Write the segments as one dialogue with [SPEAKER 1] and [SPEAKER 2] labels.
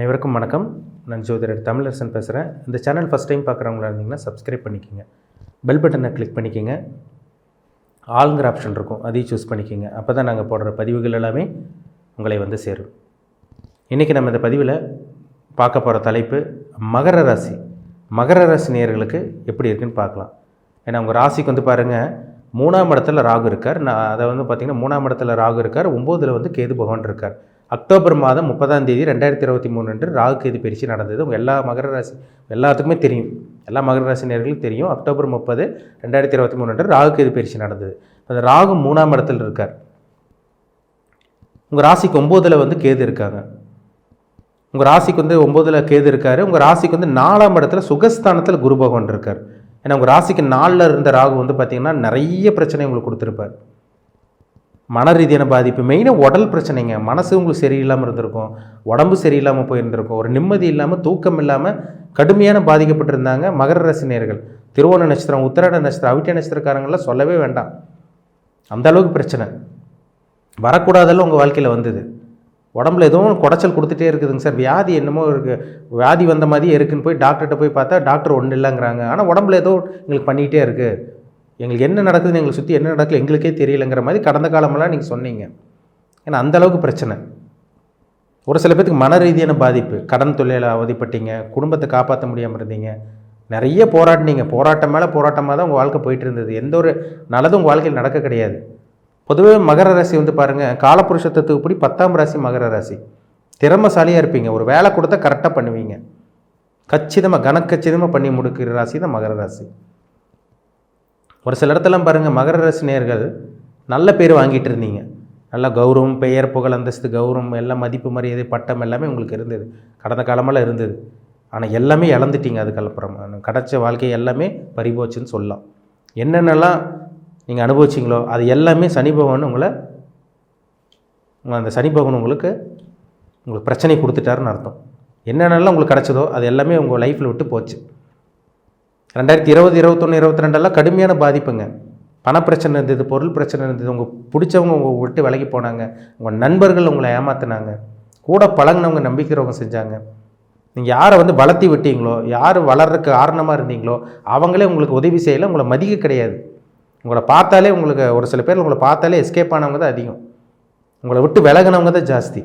[SPEAKER 1] அனைவருக்கும் வணக்கம். நான் ஜோதிடர் தமிழரசன் பேசுகிறேன் இந்த சேனல் ஃபஸ்ட் டைம் பார்க்குறவங்களா இருந்தீங்கன்னா சப்ஸ்கிரைப் பண்ணிக்கோங்க. பெல் பட்டனை கிளிக் பண்ணிக்கோங்க. ஆளுங்கிற ஆப்ஷன் இருக்கும். அதையும் சூஸ் பண்ணிக்கோங்க. அப்போ தான் நாங்கள் போடுற பதிவுகள் எல்லாமே உங்களை வந்து சேரும். இன்றைக்கி நம்ம இந்த பதிவில் பார்க்க போகிற தலைப்பு மகர ராசி. மகர ராசி நேயர்களுக்கு எப்படி இருக்குன்னு பார்க்கலாம். ஏன்னா உங்கள் ராசிக்கு வந்து பாருங்கள் மூணாம் இடத்துல ராகு இருக்கார். நான் அதை வந்து பார்த்திங்கன்னா மூணாம் இடத்துல ராகு இருக்கார். ஒம்போதில் வந்து கேது பகவான் இருக்கார். அக்டோபர் மாதம் முப்பதாம் தேதி ரெண்டாயிரத்தி இருபத்தி மூணு அன்று ராகு கேது பயிற்சி நடந்தது. உங்கள் எல்லா மகர ராசி எல்லாத்துக்குமே தெரியும். எல்லா மகர ராசி நேர்களுக்கும் தெரியும். அக்டோபர் முப்பது ரெண்டாயிரத்தி இருபத்தி மூணு அன்று ராகு கேது பயிற்சி நடந்தது. அந்த ராகு மூணாம் இடத்துல இருக்கார். உங்கள் ராசிக்கு ஒம்போதில் வந்து கேது இருக்காங்க. உங்கள் ராசிக்கு வந்து ஒம்போதில் கேது இருக்கார். உங்கள் ராசிக்கு வந்து நாலாம் இடத்துல சுகஸ்தானத்தில் குரு பகவான் இருக்கார். ஏன்னா உங்கள் ராசிக்கு நாலில் இருந்த ராகு வந்து பார்த்திங்கன்னா நிறைய பிரச்சனை உங்களுக்கு கொடுத்துருப்பார். மன ரீதியான பாதிப்பு மெயினாக உடல் பிரச்சனைங்க. மனசு உங்களுக்கு சரியில்லாமல் இருந்திருக்கும். உடம்பு சரியில்லாமல் போயிருந்திருக்கும். ஒரு நிம்மதி இல்லாமல் தூக்கம் இல்லாமல் கடுமையான பாதிக்கப்பட்டிருந்தாங்க மகர ரசினியர்கள் திருவோண நட்சத்திரம் உத்திராட நட்சத்திரம் அவிட்ட நட்சத்திரக்காரங்களாம் சொல்லவே வேண்டாம். அந்த அளவுக்கு பிரச்சனை. வரக்கூடாதெல்லாம் உங்கள் வாழ்க்கையில் வந்தது. உடம்புல ஏதோ குடைச்சல் கொடுத்துட்டே இருக்குதுங்க சார். வியாதி என்னமோ இருக்குது வியாதி வந்த மாதிரியே இருக்குன்னு போய் டாக்டர்கிட்ட போய் பார்த்தா டாக்டர் ஒன்றும் இல்லைங்கிறாங்க. ஆனால் உடம்புல ஏதோ எங்களுக்கு பண்ணிக்கிட்டே இருக்குது எங்களுக்கு என்ன நடக்குதுன்னு எங்களை சுற்றி என்ன நடக்குது எங்களுக்கே தெரியலைங்கிற மாதிரி கடந்த காலமெல்லாம் நீங்கள் சொன்னீங்க. ஏன்னா அந்த அளவுக்கு பிரச்சனை. ஒரு சில பேத்துக்கு மன ரீதியான பாதிப்பு. கடன் தொழிலில் அவதிப்பட்டீங்க குடும்பத்தை காப்பாற்ற முடியாமல் இருந்தீங்க. நிறைய போராட்டினீங்க போராட்டம் மேலே போராட்டமாக தான் உங்கள் வாழ்க்கை போயிட்டு இருந்தது. எந்த ஒரு நல்லதும் உங்கள் வாழ்க்கையில் நடக்க கிடையாது. பொதுவே மகர ராசி வந்து பாருங்கள் காலப்புருஷத்துக்கு இப்படி பத்தாம் ராசி மகர ராசி. திறமசாலியாக இருப்பீங்க. ஒரு வேலை கொடுத்தா கரெக்டாக பண்ணுவீங்க. கச்சிதமாக கனக்கச்சிதமாக பண்ணி முடுக்கிற ராசி தான் மகர ராசி. ஒரு சில இடத்துலாம் பாருங்கள் மகர ரசினியர்கள் நல்ல பேர் வாங்கிட்டு இருந்தீங்க. நல்ல கௌரவம் பெயர் புகழ் அந்தஸ்து கௌரவம் எல்லாம் மதிப்பு மரியாதை பட்டம் எல்லாமே உங்களுக்கு இருந்தது. கடந்த காலமெல்லாம் இருந்தது. ஆனால் எல்லாமே இழந்துட்டீங்க அதுக்கப்புறம் கிடச்ச வாழ்க்கை எல்லாமே பறிபோச்சுன்னு சொல்லலாம். என்னென்னலாம் நீங்கள் அனுபவிச்சிங்களோ அது எல்லாமே சனி பகவான் உங்களை உங்கள் அந்த சனி பகவான் உங்களுக்கு உங்களுக்கு பிரச்சனை கொடுத்துட்டாருன்னு அர்த்தம். என்னென்னலாம் உங்களுக்கு கிடச்சதோ அது எல்லாமே உங்கள் லைஃப்பில் விட்டு போச்சு. ரெண்டாயிரத்தி இருபது இருபத்தொன்று இருபத்தி ரெண்டெல்லாம் கடுமையான பாதிப்புங்க. பணப்பிரச்சனை இருந்தது பொருள் பிரச்சனை இருந்தது உங்கள் பிடிச்சவங்க உங்கள் விட்டு விலகி போனாங்க உங்கள் நண்பர்கள் உங்களை ஏமாத்தினாங்க கூட பழங்கினவங்க நம்பிக்கிறவங்க செஞ்சாங்க. நீங்கள் யாரை வந்து வளர்த்தி விட்டீங்களோ யார் வளர்றதுக்கு காரணமாக இருந்தீங்களோ அவங்களே உங்களுக்கு உதவி செய்யலை உங்களை மதிக்க கிடையாது. உங்களை பார்த்தாலே உங்களுக்கு ஒரு சில பேர் உங்களை பார்த்தாலே எஸ்கேப் ஆனவங்க தான் அதிகம். உங்களை விட்டு விலகினவங்க தான் ஜாஸ்தி.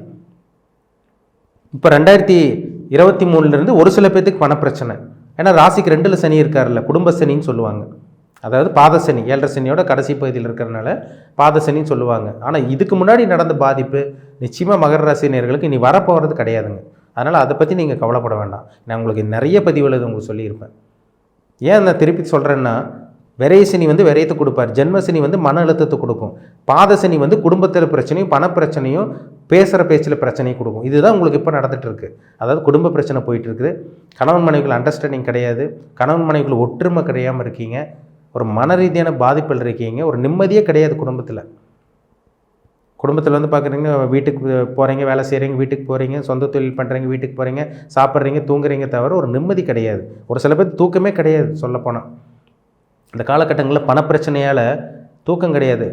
[SPEAKER 1] இப்போ ரெண்டாயிரத்தி இருபத்தி மூணுலேருந்து ஒரு சில பேர்த்துக்கு பணப்பிரச்சனை. ஏன்னா ராசிக்கு ரெண்டில் சனி இருக்கார்ல குடும்ப சனின்னு சொல்லுவாங்க. அதாவது பாதசனி ஏழரை சனியோட கடைசி பகுதியில் இருக்கிறனால பாதசனின்னு சொல்லுவாங்க. ஆனால் இதுக்கு முன்னாடி நடந்த பாதிப்பு நிச்சயமாக மகர ராசி நேர்களுக்கு இனி வரப்போகிறது கிடையாதுங்க. அதனால் அதை பற்றி நீங்கள் கவலைப்பட வேண்டாம். நான் உங்களுக்கு நிறைய பதிவுகள் உங்களுக்கு சொல்லியிருப்பேன். ஏன் நான் திருப்பி சொல்கிறேன்னா விரையசனி வந்து விரயத்தை கொடுப்பார். ஜென்மசனி வந்து மன அழுத்தத்தை கொடுக்கும். பாத சனி வந்து குடும்பத்தில் பிரச்சனையும் பணப்பிரச்சனையும் பேசுகிற பேச்சில் பிரச்சனையும் கொடுக்கும். இதுதான் உங்களுக்கு இப்போ நடந்துட்டு அதாவது குடும்ப பிரச்சனை போயிட்டு இருக்குது. கணவன் மனைவிகள் அண்டர்ஸ்டாண்டிங் கிடையாது. கணவன் மனைவிகள் ஒற்றுமை கிடையாமல் இருக்கீங்க. ஒரு மன ரீதியான பாதிப்பில் இருக்கீங்க. ஒரு நிம்மதியே கிடையாது குடும்பத்தில். குடும்பத்தில் வந்து பார்க்குறீங்க வீட்டுக்கு போகிறீங்க வேலை செய்கிறீங்க வீட்டுக்கு போகிறீங்க சொந்த தொழில் பண்ணுறீங்க வீட்டுக்கு போகிறீங்க சாப்பிட்றீங்க தூங்குறீங்க தவிர ஒரு நிம்மதி கிடையாது. ஒரு சில பேர் தூக்கமே கிடையாது சொல்லப்போனால் இந்த காலகட்டங்களில் பணப்பிரச்சனையால் தூக்கம் கிடையாது.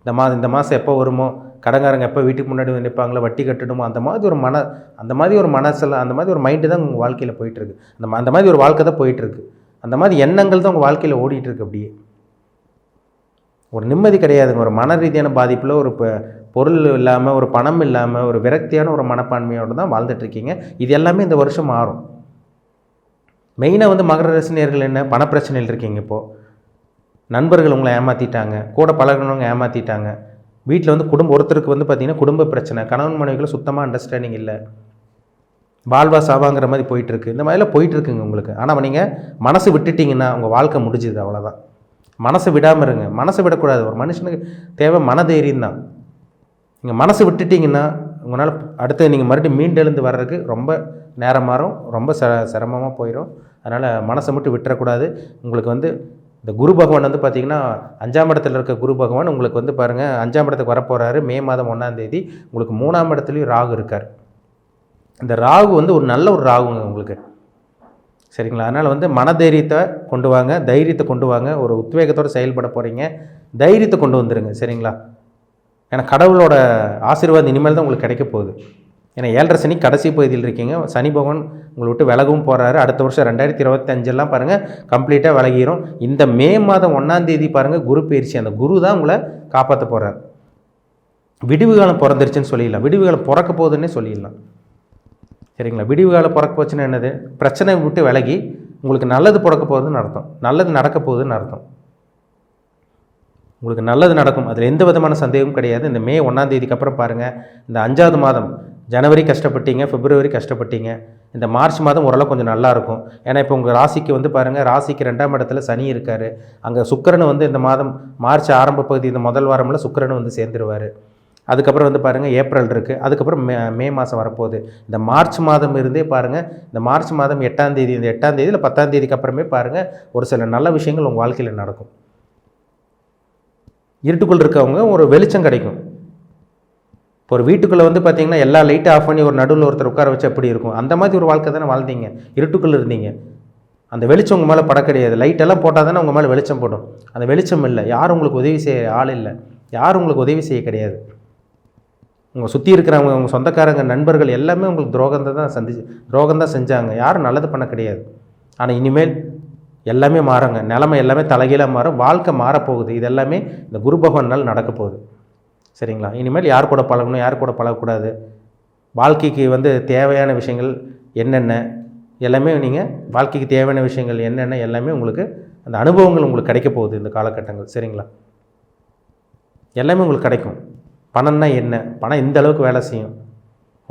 [SPEAKER 1] இந்த மா இந்த மாதம் எப்போ வருமோ கடங்காரங்க எப்போ வீட்டுக்கு முன்னாடி நினைப்பாங்களோ நிற்பாங்களோ வட்டி கட்டணுமோ அந்த மாதிரி ஒரு மன அந்த மாதிரி ஒரு மனசில் அந்த மாதிரி ஒரு மைண்டு தான் உங்கள் வாழ்க்கையில் போயிட்டுருக்கு. அந்த அந்த மாதிரி ஒரு வாழ்க்கை தான் போயிட்டுருக்கு. அந்த மாதிரி எண்ணங்கள் தான் உங்கள் வாழ்க்கையில் ஓடிட்டுருக்கு அப்படியே. ஒரு நிம்மதி கிடையாதுங்க. ஒரு மன ரீதியான பாதிப்பில் ஒரு இப்போ பொருள் இல்லாமல் ஒரு பணம் இல்லாமல் ஒரு விரக்தியான ஒரு மனப்பான்மையோடு தான் வாழ்ந்துட்டுருக்கீங்க. இது எல்லாமே இந்த வருஷம் மாறும். மெயினாக வந்து மகர ரசினியர்கள் என்ன? பணப்பிரச்சனையில் இருக்கீங்க இப்போது நண்பர்கள் உங்களை ஏமாற்றிட்டாங்க கூட பழகினவங்க ஏமாற்றிட்டாங்க வீட்டில் வந்து குடும்ப ஒருத்தருக்கு வந்து பார்த்திங்கன்னா குடும்ப பிரச்சனை கணவன் மனைவிகளை சுத்தமாக அண்டர்ஸ்டாண்டிங் இல்லை. வாழ்வா சாவாங்கிற மாதிரி போயிட்டுருக்கு. இந்த மாதிரிலாம் போயிட்டுருக்குங்க உங்களுக்கு. ஆனால் நீங்கள் மனசு விட்டுட்டிங்கன்னா உங்கள் வாழ்க்கை முடிஞ்சுது அவ்வளோதான் மனசை விடாமல் இருங்க. மனசை விடக்கூடாது. ஒரு மனுஷனுக்கு தேவை மனதைரியம் தான். நீங்கள் மனசு விட்டுட்டிங்கன்னா உங்களால் அடுத்து நீங்கள் மறுபடியும் மீண்டெழுந்து வர்றதுக்கு ரொம்ப நேரம் மாறும். ரொம்ப ச சிரமமாக போயிடும் அதனால் மனசை மட்டும் விட்டுறக்கூடாது. உங்களுக்கு வந்து இந்த குரு பகவான் வந்து பார்த்திங்கன்னா அஞ்சாம் இடத்துல இருக்க குரு பகவான் உங்களுக்கு வந்து பாருங்கள் அஞ்சாம் இடத்துக்கு வரப்போகிறாரு மே மாதம் ஒன்றாந்தேதி உங்களுக்கு மூணாம் இடத்துலையும் ராகு இருக்கார். இந்த ராகு வந்து ஒரு நல்ல ஒரு ராகுங்க உங்களுக்கு. சரிங்களா? அதனால் வந்து மனதைரியத்தை கொண்டு வாங்க தைரியத்தை கொண்டு வாங்க ஒரு உத்வேகத்தோடு செயல்பட போகிறீங்க தைரியத்தை கொண்டு வந்துடுங்க சரிங்களா? ஏன்னா கடவுளோட ஆசீர்வாதம் இனிமேல் தான் உங்களுக்கு கிடைக்க போகுது. ஏன்னா ஏழரை சனி கடைசி பகுதியில் இருக்கீங்க. சனி பகவான் உங்களை விட்டு விலகவும் போகிறாரு அடுத்த வருஷம் ரெண்டாயிரத்தி இருபத்தஞ்செல்லாம் பாருங்கள் கம்ப்ளீட்டாக விலகிரும். இந்த மே மாதம் ஒன்றாந்தேதி பாருங்கள் குரு பயிற்சி. அந்த குரு தான் உங்களை காப்பாற்ற போகிறார் விடிவு காலம் பிறந்துருச்சுன்னு சொல்லிடலாம். விடிவு காலம் பிறக்க போகுதுன்னே சொல்லிடலாம். சரிங்களா? விடிவு காலம் பிறக்க போச்சுன்னா என்னது? பிரச்சனை விட்டு விலகி உங்களுக்கு நல்லது பிறக்க போகுதுன்னு அர்த்தம். நல்லது நடக்க போகுதுன்னு அர்த்தம். உங்களுக்கு நல்லது நடக்கும். அதில் எந்த விதமான சந்தேகமும் கிடையாது. இந்த மே ஒன்றாந்தேதிக்கு அப்புறம் பாருங்கள் இந்த அஞ்சாவது மாதம் ஜனவரி கஷ்டப்பட்டீங்க பிப்ரவரி கஷ்டப்பட்டீங்க இந்த மார்ச் மாதம் ஓரளவு கொஞ்சம் நல்லாயிருக்கும். ஏன்னா இப்போ உங்கள் ராசிக்கு வந்து பாருங்கள் ராசிக்கு ரெண்டாம் இடத்துல சனி இருக்கார். அங்கே சுக்கிரன் வந்து இந்த மாதம் மார்ச் ஆரம்ப பகுதி இந்த முதல் வாரமில் சுக்கரன் வந்து சேர்ந்துருவார். அதுக்கப்புறம் வந்து பாருங்கள் ஏப்ரல் இருக்குது அதுக்கப்புறம் மே மே மாதம் வரப்போகுது. இந்த மார்ச் மாதம் இருந்தே பாருங்கள் இந்த மார்ச் மாதம் எட்டாம் தேதி இந்த எட்டாம் தேதி இல்லை பத்தாம் தேதிக்கு அப்புறமே பாருங்கள் ஒரு சில நல்ல விஷயங்கள் உங்கள் வாழ்க்கையில் நடக்கும். இருட்டுக்குள் இருக்கவங்க ஒரு வெளிச்சம் கிடைக்கும். இப்போ ஒரு வீட்டுக்குள்ளே வந்து பார்த்தீங்கன்னா எல்லா லைட்டும் ஆஃப் பண்ணி ஒரு நடுவில் ஒருத்தர் உட்கார வச்சு எப்படி இருக்கும். அந்த மாதிரி ஒரு வாழ்க்கை தானே வாழ்ந்தீங்க. இருட்டுக்குள்ளே இருந்தீங்க. அந்த வெளிச்சம் உங்கள் மேலே பட கிடையாது லைட்டெல்லாம் போட்டால் தானே உங்கள் மேலே வெளிச்சம் போடும். அந்த வெளிச்சம் இல்லை. யாரும் உங்களுக்கு உதவி செய்ய ஆள் இல்லை. யாரும் உங்களுக்கு உதவி செய்ய கிடையாது. உங்கள் சுற்றி இருக்கிறவங்க உங்கள் சொந்தக்காரங்க நண்பர்கள் எல்லாமே உங்களுக்கு துரோகத்தை தான் சந்திச்சு துரோகம் தான் செஞ்சாங்க. யாரும் நல்லது பண்ண கிடையாது. ஆனால் இனிமேல் எல்லாமே மாறுங்க. நிலமை எல்லாமே தலைகீழாக மாறும். வாழ்க்கை மாறப்போகுது. இது எல்லாமே இந்த குரு பகவானால் நடக்க போகுது சரிங்களா? இனிமேல் யார் கூட பழகணும் யார் கூட பழகக்கூடாது? வாழ்க்கைக்கு வந்து தேவையான விஷயங்கள் என்னென்ன? எல்லாமே நீங்கள் வாழ்க்கைக்கு தேவையான விஷயங்கள் என்னென்ன? எல்லாமே உங்களுக்கு அந்த அனுபவங்கள் உங்களுக்கு கிடைக்க போகுது இந்த காலகட்டங்கள். சரிங்களா? எல்லாமே உங்களுக்கு கிடைக்கும். பணம்னா என்ன? பணம் இந்த அளவுக்கு வேலை செய்யும்.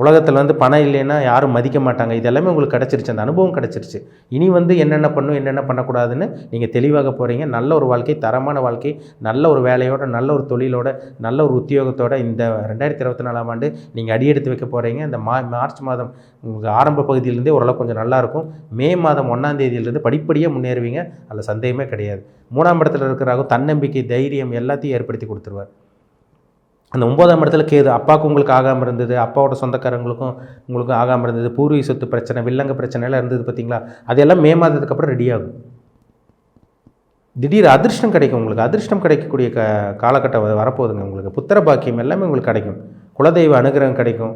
[SPEAKER 1] உலகத்தில் வந்து பணம் இல்லைன்னா யாரும் மதிக்க மாட்டாங்க. இது எல்லாமே உங்களுக்கு கிடச்சிருச்சு. அந்த அனுபவம் கிடச்சிருச்சு. இனி வந்து என்னென்ன பண்ணும் என்னென்ன பண்ணக்கூடாதுன்னு நீங்கள் தெளிவாக போகிறீங்க நல்ல ஒரு வாழ்க்கை தரமான வாழ்க்கை நல்ல ஒரு வேலையோட நல்ல ஒரு தொழிலோட நல்ல ஒரு உத்தியோகத்தோட இந்த ரெண்டாயிரத்தி இருபத்தி நாலாம் ஆண்டு நீங்கள் அடியெடுத்து வைக்க போகிறீங்க இந்த மா மார்ச் மாதம் உங்களுக்கு ஆரம்ப பகுதியிலேருந்தே ஓரளவு கொஞ்சம் நல்லாயிருக்கும் மே மாதம் ஒன்றாம் தேதியிலேருந்து படிப்படியாக முன்னேறுவீங்க. அதில் சந்தேகமே கிடையாது. மூணாம் இடத்துல இருக்கிறாங்க தன்னம்பிக்கை தைரியம் எல்லாத்தையும் ஏற்படுத்தி கொடுத்துருவார். அந்த ஒன்பதாம் இடத்துல கேது அப்பாவுக்கு உங்களுக்கு ஆகாமல் இருந்தது அப்பாவோட சொந்தக்காரங்களுக்கும் உங்களுக்கும் ஆகாமல் இருந்தது பூர்வீக சொத்து பிரச்சனை வில்லங்க பிரச்சனைலாம் இருந்தது பார்த்தீங்களா? அதெல்லாம் மே மாதத்துக்கு அப்புறம் ரெடி ஆகும். திடீர் அதிர்ஷ்டம் கிடைக்கும் உங்களுக்கு. அதிர்ஷ்டம் கிடைக்கக்கூடிய க காலகட்டம் வ- வரப்போகுதுங்க உங்களுக்கு. புத்திர பாக்கியம் எல்லாமே உங்களுக்கு கிடைக்கும். குலதெய்வ அனுகிரகம் கிடைக்கும்.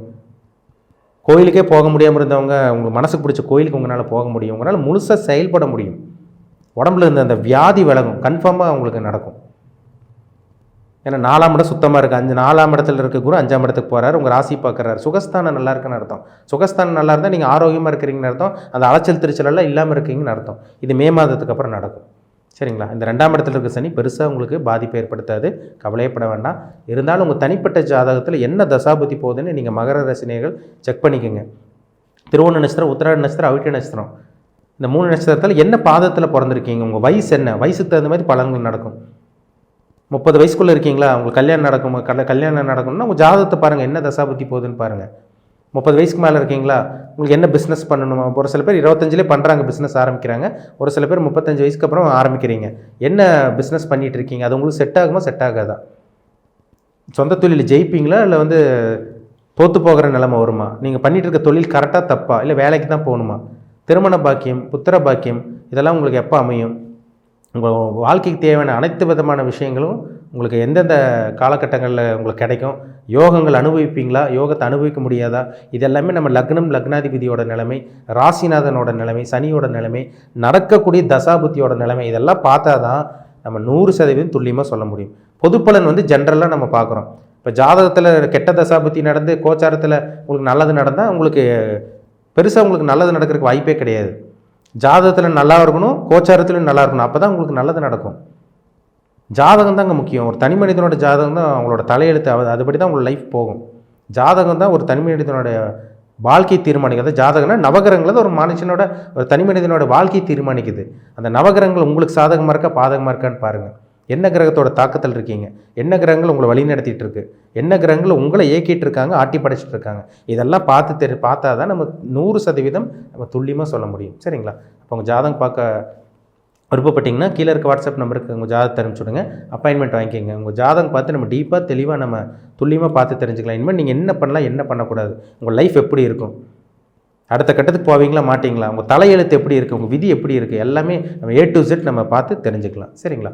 [SPEAKER 1] கோயிலுக்கே போக முடியாமல் இருந்தவங்க உங்களுக்கு மனசுக்கு பிடிச்ச கோயிலுக்கு உங்களால் போக முடியும். உங்களால் முழுசாக செயல்பட முடியும். உடம்புல இருந்த அந்த வியாதி விலகும். கன்ஃபார்மாக உங்களுக்கு நடக்கும். ஏன்னா நாலாம் இடம் சுத்தமாக இருக்குது அஞ்சு நாலாம் இடத்துல இருக்க குரு அஞ்சாம் இடத்துக்கு போகிறாரு உங்கள் ராசி பார்க்குறாரு. சுகஸ்தானம் நல்லா இருக்குன்னு அர்த்தம். சுகஸ்தானம் நல்லா இருந்தால் நீங்கள் ஆரோக்கியமாக இருக்கிறீங்கன்னு அர்த்தம். அந்த அலைச்சல் திருச்சலெல்லாம் இல்லாமல் இருக்கீங்கன்னு அர்த்தம். இது மே மாதத்துக்கு அப்புறம் நடக்கும். சரிங்களா? இந்த ரெண்டாம் இடத்துல இருக்க சனி பெருசாக உங்களுக்கு பாதிப்பை ஏற்படுத்தாது. கவலையப்பட வேண்டாம். இருந்தாலும் உங்கள் தனிப்பட்ட ஜாதகத்தில் என்ன தசாபுத்தி போகுதுன்னு நீங்கள் மகர ரசனைகள் செக் பண்ணிக்கோங்க. திருவோண நட்சத்திரம் உத்திராட நட்சத்திரம் அவிட்ட நட்சத்திரம். இந்த மூணு நட்சத்திரத்தில் என்ன பாதத்தில் பிறந்திருக்கீங்க? உங்கள் வயசு என்ன? வயசுக்கு தகுந்த மாதிரி பலன்கள் நடக்கும். முப்பது வயசுக்குள்ளே இருக்கீங்களா? உங்களுக்கு கல்யாணம் நடக்கும் கல்ல கல்யாணம் நடக்கணும்னா உங்கள் ஜாதகத்தை பாருங்கள் என்ன தசாபுத்தி போகுதுன்னு பாருங்கள் முப்பது வயசுக்கு மேலே இருக்கீங்களா? உங்களுக்கு என்ன பிஸ்னஸ் பண்ணணுமா? ஒரு சில பேர் இருபத்தஞ்சிலே பண்ணுறாங்க பிஸ்னஸ் ஆரம்பிக்கிறாங்க. ஒரு சில பேர் முப்பத்தஞ்சு வயசுக்கு அப்புறம் ஆரம்பிக்கிறீங்க. என்ன பிஸ்னஸ் பண்ணிகிட்டு இருக்கீங்க? அது உங்களுக்கு செட் ஆகுமா? செட் ஆகாதா? சொந்த தொழில் ஜெயிப்பீங்களா? இல்லை வந்து தோற்று போகிற நிலமை வருமா? நீங்கள் பண்ணிகிட்டு இருக்க தொழில் கரெக்டாக தப்பா? இல்லை வேலைக்கு தான் போகணுமா? திருமண பாக்கியம் புத்திர பாக்கியம் இதெல்லாம் உங்களுக்கு எப்போ அமையும்? உங்கள் வாழ்க்கைக்கு தேவையான அனைத்து விதமான விஷயங்களும் உங்களுக்கு எந்தெந்த காலகட்டங்களில் உங்களுக்கு கிடைக்கும்? யோகங்கள் அனுபவிப்பீங்களா? யோகத்தை அனுபவிக்க முடியாதா? இதெல்லாமே நம்ம லக்னம் லக்னாதிபதியோட நிலைமை ராசிநாதனோட நிலைமை சனியோட நிலைமை நடக்கக்கூடிய தசாபுத்தியோட நிலைமை இதெல்லாம் பார்த்தா தான் நம்ம நூறு சதவீதம் துல்லியமாக சொல்ல முடியும். பொதுப்பலன் வந்து ஜென்ரலாக நம்ம பார்க்குறோம். இப்போ ஜாதகத்தில் கெட்ட தசாபுத்தி நடந்து கோச்சாரத்தில் உங்களுக்கு நல்லது நடந்தால் உங்களுக்கு பெருசாக உங்களுக்கு நல்லது நடக்கிறதுக்கு வாய்ப்பே கிடையாது. ஜாதகத்தில் நல்லா இருக்கணும் கோச்சாரத்திலும் நல்லா இருக்கணும். அப்போ தான் உங்களுக்கு நல்லது நடக்கும். ஜாதகம் தாங்க முக்கியம். ஒரு தனி மனிதனோட ஜாதகம் தான் அவங்களோட தலையெழுத்து ஆகுது. அதுபடி தான் உங்களோட லைஃப் போகும். ஜாதகம் தான் ஒரு தனி மனிதனோட வாழ்க்கையை தீர்மானிக்கிறது ஜாதகம்னா நவகிரகங்கள் தான் ஒரு மனுஷனோட ஒரு தனி மனிதனோட வாழ்க்கையை தீர்மானிக்குது. அந்த நவகிரகங்கள் உங்களுக்கு சாதகமாக இருக்கா பாதகமாக இருக்கான்னு பாருங்கள் என்ன கிரகத்தோட தாக்கத்தில் இருக்கீங்க? என்ன கிரகங்கள் உங்களை வழி நடத்திட்டு இருக்கு என்ன கிரகங்கள் உங்களை இயக்கிட்டு இருக்காங்க ஆட்டி படைச்சிட்டு இருக்காங்க இதெல்லாம் பார்த்து தெரி பார்த்தா தான் நம்ம நூறு சதவீதம் நம்ம துல்லியமாக சொல்ல முடியும். சரிங்களா? அப்போ உங்கள் ஜாதகம் பார்க்க விருப்பப்பட்டிங்கன்னா கீழே இருக்க வாட்ஸ்அப் நம்பருக்கு உங்கள் ஜாதகத்தை அனுப்பிச்சுடுங்க அப்பாயின்மெண்ட் வாங்கிக்கோங்க. உங்கள் ஜாதகம் பார்த்து நம்ம டீப்பாக தெளிவாக நம்ம துல்லியமாக பார்த்து தெரிஞ்சுக்கலாம். இனிமேல் நீங்கள் என்ன பண்ணலாம் என்ன பண்ணக்கூடாது? உங்கள் லைஃப் எப்படி இருக்கும்? அடுத்த கட்டத்துக்கு போவீங்களா மாட்டீங்களா? உங்கள் தலையெழுத்து எப்படி இருக்குது உங்கள் விதி எப்படி இருக்குது எல்லாமே நம்ம ஏ டு ஜெட் நம்ம பார்த்து தெரிஞ்சுக்கலாம். சரிங்களா?